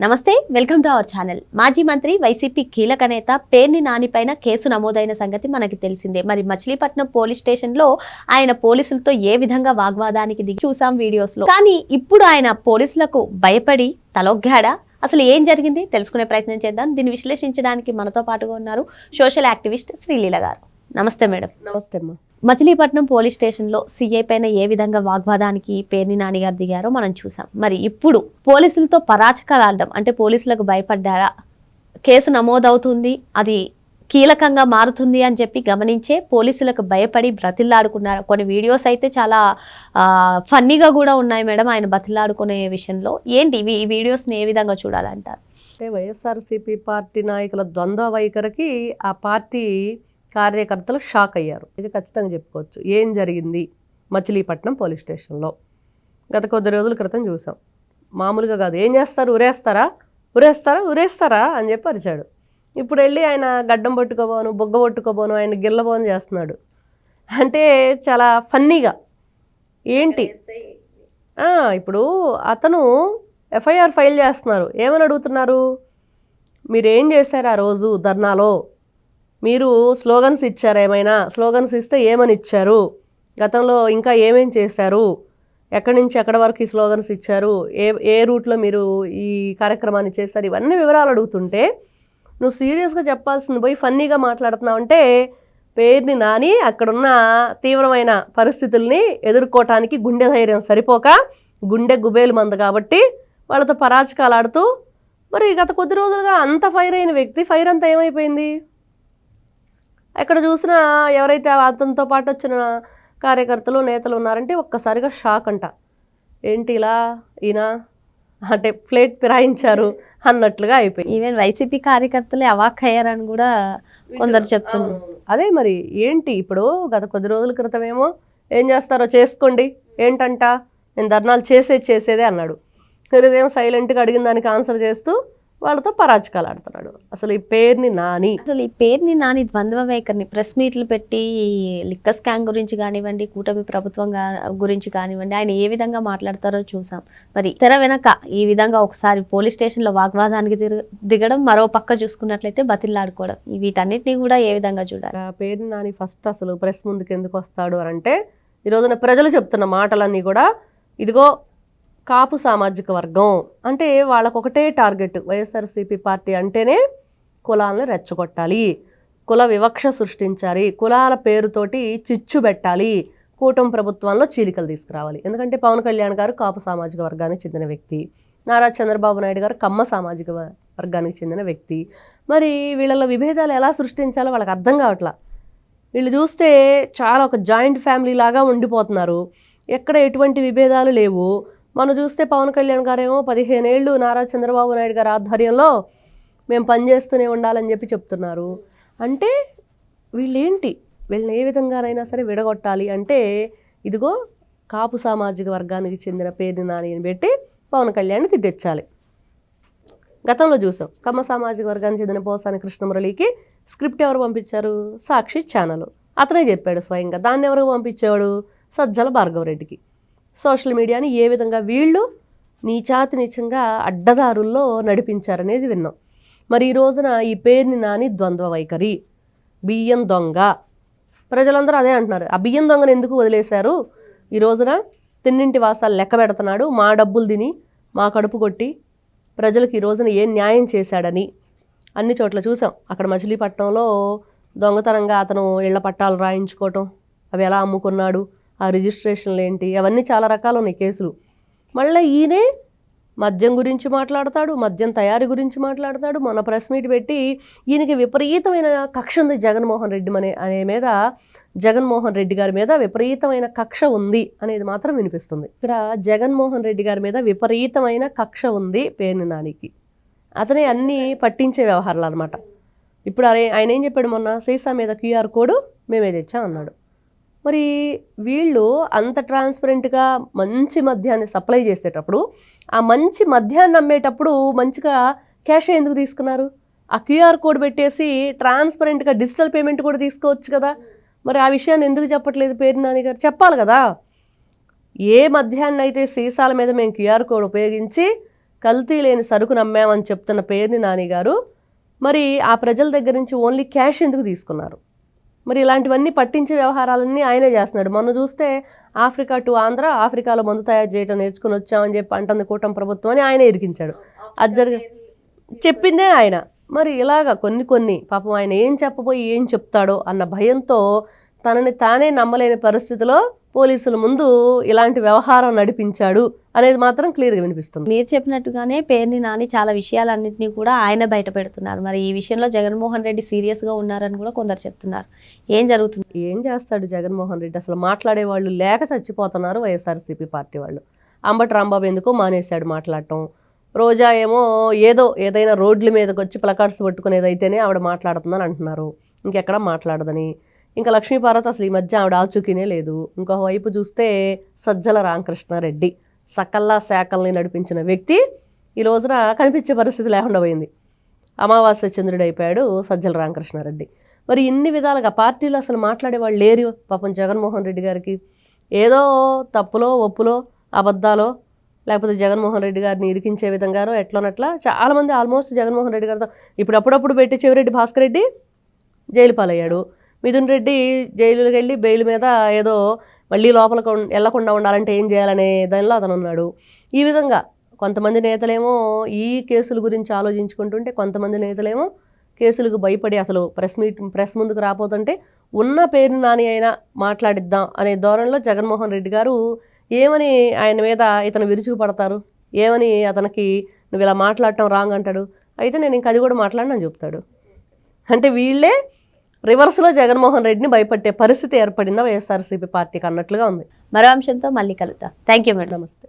నమస్తే welcome to our channel. మాజీ మంత్రి వైసీపీ కీలక నేత పేర్ని నానిపైన కేసు నమోదైన సంగతి మనకి తెలిసిందే. మరి మచిలీపట్నం పోలీస్ స్టేషన్లో ఆయన పోలీసులతో ఏ విధంగా వాగ్వాదానికి దిగి చూసాం వీడియోస్లో కానీ ఇప్పుడు ఆయన పోలీసులకు భయపడి తలొగ్గాడా? అసలు ఏం జరిగింది? తెలుసుకునే ప్రయత్నం చేద్దాం. దీన్ని విశ్లేషించడానికి మనతో పాటుగా ఉన్నారు సోషల్ యాక్టివిస్ట్ శ్రీలీల గారు. నమస్తే మేడం. నమస్తే అమ్మా. మచిలీపట్నం పోలీస్ స్టేషన్లో సీఐ పైన ఏ విధంగా వాగ్వాదానికి పేర్ని నానిగారు దిగారో మనం చూసాం. మరి ఇప్పుడు పోలీసులతో పరాచకాలాడడం అంటే పోలీసులకు భయపడ్డారా? కేసు నమోదవుతుంది అది కీలకంగా మారుతుంది అని చెప్పి గమనించే పోలీసులకు భయపడి బ్రతిల్లాడుకున్నారు కొన్ని వీడియోస్ అయితే చాలా ఫన్నీగా కూడా ఉన్నాయి మేడం ఆయన బతిల్లాడుకునే విషయంలో. ఏంటి ఇవి? ఈ వీడియోస్ని ఏ విధంగా చూడాలంటారు? అంటే వైఎస్ఆర్సీపీ పార్టీ నాయకుల ద్వంద్వ వైఖరికి ఆ పార్టీ కార్యకర్తలు షాక్ అయ్యారు. ఇది ఖచ్చితంగా చెప్పుకోవచ్చు. ఏం జరిగింది? మచిలీపట్నం పోలీస్ స్టేషన్లో. గత కొద్ది రోజుల క్రితం చూసాం. మామూలుగా కాదు. ఏం చేస్తారు? ఉరేస్తారా? ఉరేస్తారా? ఉరేస్తారా? అని చెప్పి అరిచాడు. ఇప్పుడు వెళ్ళి ఆయన గడ్డం పట్టుకోబోను బొగ్గ పట్టుకోబోను ఆయన గిల్లబోను చేస్తున్నాడు. అంటే చాలా ఫన్నీగా. ఏంటి? ఇప్పుడు అతను ఎఫ్ఐఆర్ ఫైల్ చేస్తున్నారు. ఏమని అడుగుతున్నారు? మీరు ఏం చేశారు ఆ రోజు ధర్నాలో? మీరు స్లోగన్స్ ఇచ్చారు ఏమైనా? స్లోగన్స్ ఇస్తే ఏమని ఇచ్చారు? గతంలో ఇంకా ఏమేం చేశారు? ఎక్కడి నుంచి ఎక్కడి వరకు ఈ స్లోగన్స్ ఇచ్చారు? ఏ ఏ రూట్లో మీరు ఈ కార్యక్రమాన్ని చేశారు? ఇవన్నీ వివరాలు అడుగుతుంటే నువ్వు సీరియస్గా చెప్పాల్సింది పోయి ఫన్నీగా మాట్లాడుతున్నావు అంటే పేరుని నాని అక్కడున్న తీవ్రమైన పరిస్థితుల్ని ఎదుర్కోవటానికి గుండె ధైర్యం సరిపోక గుండె గుబేలు మంద కాబట్టి వాళ్ళతో పరాచకాలు ఆడుతూ మరి గత కొద్ది రోజులుగా అంత ఫైర్ అయిన వ్యక్తి ఫైర్ అంతా ఏమైపోయింది? ఎక్కడ చూసినా ఎవరైతే అతనితో పాటు వచ్చిన కార్యకర్తలు నేతలు ఉన్నారంటే ఒక్కసారిగా షాక్ అంట. ఏంటి ఇలా? ఈయన అంటే ప్లేట్ ఫిరాయించారు అన్నట్లుగా అయిపోయింది. ఈవెన్ వైసీపీ కార్యకర్తలే అవాక్ అయ్యారని కూడా కొందరు చెప్తున్నారు. అదే మరి ఏంటి ఇప్పుడు గత కొద్ది రోజుల క్రితమేమో ఏం చేస్తారో చేసుకోండి ఏంటంట? నేను ధర్నాలు చేసేది చేసేదే అన్నాడు. ఇదేమో సైలెంట్గా అడిగిన దానికి ఆన్సర్ చేస్తూ వాళ్ళతో పరాచకాలు ఆడుతున్నాడు. అసలు ఈ పేరుని నాని. అసలు ఈ పేరుని నాని ద్వంద్వ వైఖరిని ప్రెస్ మీట్లు పెట్టి లిక్క స్కామ్ గురించి కానివ్వండి కూటమి ప్రభుత్వం గురించి కానివ్వండి ఆయన ఏ విధంగా మాట్లాడతారో చూసాం. మరి తెర వెనక ఈ విధంగా ఒకసారి పోలీస్ స్టేషన్లో వాగ్వాదానికి దిగడం మరో పక్క చూసుకున్నట్లయితే బతిల్లాడుకోవడం వీటన్నిటిని కూడా ఏ విధంగా చూడాలి? ఆ పేరుని నాని ఫస్ట్ అసలు ప్రెస్ ముందుకు ఎందుకు వస్తాడు అని అంటే ఈ రోజున ప్రజలు చెప్తున్న మాటలన్నీ కూడా ఇదిగో కాపు సామాజిక వర్గం అంటే వాళ్ళకొకటే టార్గెట్ వైఎస్ఆర్సీపీ పార్టీ అంటేనే కులాలను రెచ్చగొట్టాలి కుల వివక్ష సృష్టించాలి కులాల పేరుతోటి చిచ్చు పెట్టాలి కూటమి ప్రభుత్వంలో చీలికలు తీసుకురావాలి. ఎందుకంటే పవన్ కళ్యాణ్ గారు కాపు సామాజిక వర్గానికి చెందిన వ్యక్తి నారా చంద్రబాబు నాయుడు గారు కమ్మ సామాజిక వర్గానికి చెందిన వ్యక్తి. మరి వీళ్ళలో విభేదాలు ఎలా సృష్టించాలో వాళ్ళకి అర్థం కావట్లా. వీళ్ళు చూస్తే చాలా ఒక జాయింట్ ఫ్యామిలీ లాగా ఉండిపోతున్నారు. ఎక్కడ ఎటువంటి విభేదాలు లేవు. మనం చూస్తే పవన్ కళ్యాణ్ గారేమో పదిహేను ఏళ్ళు నారా చంద్రబాబు నాయుడు గారి ఆధ్వర్యంలో మేము పనిచేస్తూనే ఉండాలని చెప్పి చెప్తున్నారు. అంటే వీళ్ళేంటి? వీళ్ళని ఏ విధంగానైనా సరే విడగొట్టాలి అంటే ఇదిగో కాపు సామాజిక వర్గానికి చెందిన పేరు నాని పెట్టి పవన్ కళ్యాణ్ని తిట్టించాలి గతంలో చూసాం. కమ్మ సామాజిక వర్గానికి చెందిన పోసాని కృష్ణమురళికి స్క్రిప్ట్ ఎవరు పంపించారు? సాక్షి ఛానల్. అతనే చెప్పాడు స్వయంగా. దాన్ని ఎవరు పంపించేవాడు? సజ్జల భార్గవరెడ్డికి. సోషల్ మీడియాని ఏ విధంగా వీళ్ళు నీచాతి నీచంగా అడ్డదారుల్లో నడిపించారనేది విన్నాం. మరి ఈ రోజున ఈ పేరుని నాని ద్వంద్వ వైఖరి బియ్యం దొంగ. ప్రజలందరూ అదే అంటున్నారు. ఆ బియ్యం దొంగను ఎందుకు వదిలేశారు? ఈ రోజున తిన్నింటి వాసాలు లెక్క పెడుతున్నాడు మా డబ్బులు తిని మా కడుపు కొట్టి ప్రజలకు ఈ రోజున ఏం న్యాయం చేశాడని అన్ని చోట్ల చూసాం. అక్కడ మచిలీపట్నంలో దొంగతనంగా అతను ఇళ్ళ పట్టాలు రాయించుకోవటం అవి ఎలా అమ్ముకున్నాడు ఆ రిజిస్ట్రేషన్లు ఏంటి? అవన్నీ చాలా రకాలు ఉన్నాయి కేసులు. మళ్ళీ ఈయనే మద్యం గురించి మాట్లాడతాడు మద్యం తయారీ గురించి మాట్లాడతాడు. మొన్న ప్రెస్ మీట్ పెట్టి ఈయనకి విపరీతమైన కక్ష ఉంది జగన్మోహన్ రెడ్డి అనే అనే మీద జగన్మోహన్ రెడ్డి గారి మీద విపరీతమైన కక్ష ఉంది అనేది మాత్రం వినిపిస్తుంది. ఇక్కడ జగన్మోహన్ రెడ్డి గారి మీద విపరీతమైన కక్ష ఉంది పేనినానికి అతనే అన్నీ పట్టించే వ్యవహారాలు అనమాట ఇప్పుడు అరే ఆయన ఏం చెప్పాడు మొన్న? సీసా మీద క్యూఆర్ కోడ్ మేమే తెచ్చాం అన్నాడు. మరి వీళ్ళు అంత ట్రాన్స్పరెంట్గా మంచి మద్యాన్ని సప్లై చేసేటప్పుడు ఆ మంచి మద్యాన్ని అమ్మేటప్పుడు మంచిగా క్యాష్ ఎందుకు తీసుకున్నారు? ఆ క్యూఆర్ కోడ్ పెట్టేసి ట్రాన్స్పరెంట్గా డిజిటల్ పేమెంట్ కూడా తీసుకోవచ్చు కదా. మరి ఆ విషయాన్ని ఎందుకు చెప్పట్లేదు పేరు నాని గారు? చెప్పాలి కదా. ఏ మధ్యాహ్నం అయితే సీసాల మీద మేము క్యూఆర్ కోడ్ ఉపయోగించి కల్తీ లేని సరుకు నమ్మామని చెప్తున్న పేరుని నాని గారు మరి ఆ ప్రజల దగ్గర నుంచి ఓన్లీ క్యాష్ ఎందుకు తీసుకున్నారు? మరి ఇలాంటివన్నీ పట్టించే వ్యవహారాలన్నీ ఆయనే చేస్తున్నాడు. మొన్న చూస్తే ఆఫ్రికా టు ఆంధ్ర ఆఫ్రికాలో మందు తయారు చేయడం నేర్చుకుని వచ్చామని చెప్పి అంటుంది కూటమి ప్రభుత్వం అని ఆయనే ఇరికించాడు. అది జరిగే చెప్పిందే ఆయన. మరి ఇలాగా కొన్ని కొన్ని పాపం ఆయన ఏం చెప్పబోయి ఏం చెప్తాడో అన్న భయంతో తనని తానే నమ్మలేని పరిస్థితిలో పోలీసుల ముందు ఇలాంటి వ్యవహారం నడిపించాడు అనేది మాత్రం క్లియర్గా వినిపిస్తుంది. మీరు చెప్పినట్టుగానే పేర్ని నాని చాలా విషయాలన్నింటినీ కూడా ఆయన బయట పెడుతున్నారు మరి ఈ విషయంలో జగన్మోహన్ రెడ్డి సీరియస్గా ఉన్నారని కూడా కొందరు చెప్తున్నారు. ఏం జరుగుతుంది? ఏం చేస్తాడు జగన్మోహన్ రెడ్డి? అసలు మాట్లాడే వాళ్ళు లేక చచ్చిపోతున్నారు వైఎస్ఆర్సీపీ పార్టీ వాళ్ళు. అంబటి రాంబాబు ఎందుకో మానేశాడు మాట్లాడటం. రోజా ఏమో ఏదో ఏదైనా రోడ్ల మీదకి వచ్చి ప్లకార్డ్స్ పట్టుకునేది అయితేనే ఆవిడ మాట్లాడుతుందని అంటున్నారు. ఇంకెక్కడ మాట్లాడదని? ఇంకా లక్ష్మీపార్వతి అసలు ఈ మధ్య ఆవిడ ఆచూకీనే లేదు. ఇంకో వైపు చూస్తే సజ్జల రామకృష్ణారెడ్డి సకల్లా శాఖల్ని నడిపించిన వ్యక్తి ఈ రోజున కనిపించే పరిస్థితి లేకుండా పోయింది. అమావాస్య చంద్రుడు అయిపోయాడు సజ్జల రామకృష్ణారెడ్డి. మరి ఇన్ని విధాలుగా పార్టీలో అసలు మాట్లాడే వాళ్ళు లేరు పాపం జగన్మోహన్ రెడ్డి గారికి. ఏదో తప్పులో ఒప్పులో అబద్ధాలో లేకపోతే జగన్మోహన్ రెడ్డి గారిని ఇరికించే విధంగానో ఎట్లోనట్లా చాలామంది ఆల్మోస్ట్ జగన్మోహన్ రెడ్డి గారితో ఇప్పుడు అప్పుడప్పుడు పెట్టి చెవిరెడ్డి భాస్కర్ రెడ్డి జైలు పాలయ్యాడు. మిథున్ రెడ్డి జైలుకి వెళ్ళి బెయిల్ మీద ఏదో మళ్ళీ లోపల వెళ్ళకుండా వెళ్ళకుండా ఉండాలంటే ఏం చేయాలనే దానిలో అతను ఉన్నాడు. ఈ విధంగా కొంతమంది నేతలేమో ఈ కేసుల గురించి ఆలోచించుకుంటుంటే కొంతమంది నేతలేమో కేసులకు భయపడి అసలు ప్రెస్ మీట్ ప్రెస్ ముందుకు రాపోతుంటే ఉన్న పేరు నాని అయినా మాట్లాడిద్దాం అనే ధోరణిలో జగన్మోహన్ రెడ్డి గారు ఏమని ఆయన మీద ఇతను విరుచుకుపడతారు? ఏమని అతనికి నువ్వు ఇలా మాట్లాడటం రాంగ్ అంటాడు? అయితే నేను ఇంకా అది కూడా మాట్లాడినని చెప్తాడు. అంటే వీళ్ళే రివర్స్లో జగన్మోహన్ రెడ్డిని భయపట్టే పరిస్థితి ఏర్పడిందా వైఎస్ఆర్సీపీ పార్టీకి అన్నట్లుగా ఉంది. మరో అంశంతో మళ్ళీ కలుద్దాం. థ్యాంక్ యూ మేడం నమస్తే.